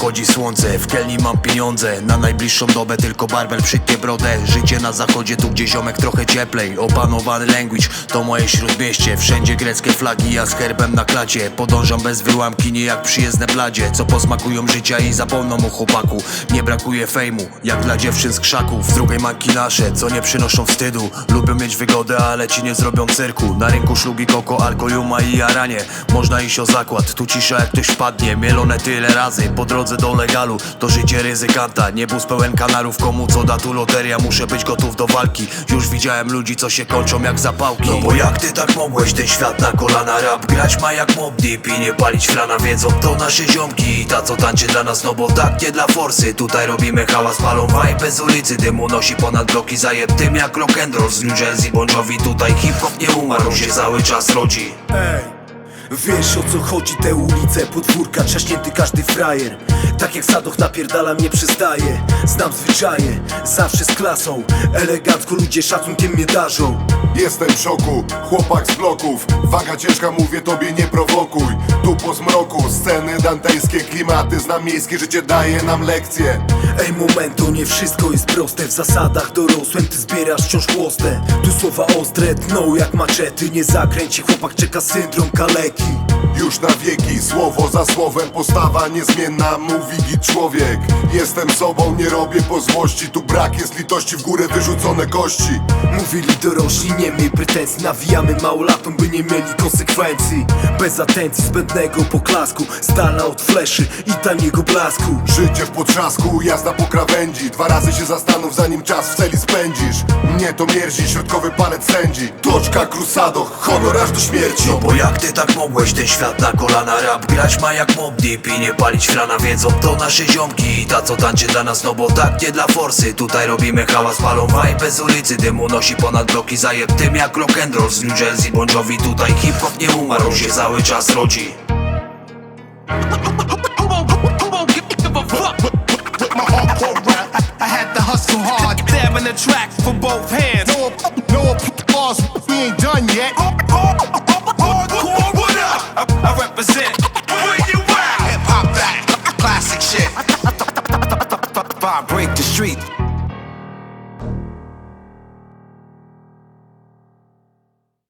Wschodzi słońce, w Kelni mam pieniądze Na najbliższą dobę tylko barbel przytnie brodę. Życie na zachodzie, tu gdzie ziomek trochę cieplej. Opanowany language, to moje śródmieście. Wszędzie greckie flagi, ja z herbem na klacie. Podążam bez wyłamki, nie jak przyjezdne bladzie. Co posmakują życia i zapomną o chłopaku. Nie brakuje fejmu, jak dla dziewczyn z krzaków W drugiej manki nasze, co nie przynoszą wstydu. Lubią mieć wygodę, ale ci nie zrobią cyrku. Na rynku szlugi koko, alkoliuma i jaranie. Można iść o zakład, tu cisza jak ktoś wpadnie. Mielone tyle razy, po drodze do legalu. To życie ryzykanta, nie bus pełen kanarów. Komu co da tu loteria, muszę być gotów do walki. Już widziałem ludzi, co się kończą jak zapałki. No bo jak ty tak mogłeś, ten świat na kolana rap Grać? Ma jak mob deep i nie palić flana Wiedzą to nasze ziomki. I ta co tańczy dla nas No bo tak nie dla forsy, tutaj robimy hałas Palą vibe z ulicy, dymu nosi ponad bloki. Zajeb tym jak rock'n'roll z New Jersey Bon Jovi Tutaj hip-hop nie umarł, on się cały czas rodzi. Ej, wiesz o co chodzi? Te ulice Podwórka, trzaśnięty każdy frajer. Tak jak Sadoch napierdala mnie przystaje Znam zwyczaje, zawsze z klasą. Elegancko ludzie szacunkiem mnie darzą. Jestem w szoku, chłopak z bloków. Waga ciężka, mówię tobie nie prowokuj. Tu po zmroku, sceny dantejskie Klimaty, znam miejskie, życie daje nam lekcje. Ej momento, nie wszystko jest proste. W zasadach dorosłem, ty zbierasz wciąż chłostę. Tu słowa ostre, tną jak maczety Nie zakręci, chłopak czeka syndrom kaleki Już na wieki, słowo za słowem Postawa niezmienna, mówi git człowiek. Jestem sobą, nie robię po złości Tu brak jest litości, w górę wyrzucone kości. Mówili dorośli, nie miej pretensji Nawijamy małolatom, by nie mieli konsekwencji. Bez atencji, zbędnego poklasku Z dala od fleszy i taniego blasku. Życie w potrzasku, jazda po krawędzi. Dwa razy się zastanów, zanim czas w celi spędzisz. Mnie to mierzi, środkowy palec sędzi. Toczka krusado, honor aż do śmierci. No bo jak ty tak mogłeś, ten świat na kolana rap Grać ma jak mob deep i nie palić flana Wiedzą to nasze ziomki i ta co tańczy dla nas No bo tak nie dla forsy, tutaj robimy hałas Palą vibe z ulicy, dymu nosi ponad bloki Zajeb tym jak rock'n'roll z New Jersey Bon Jovi Tutaj hip-hop nie umarł, on się cały czas rodzi hustle hard, stabbing the track from both hands. No, no applause, we ain't done yet. I, represent. Where you at? Hip hop back, classic shit. I break the street.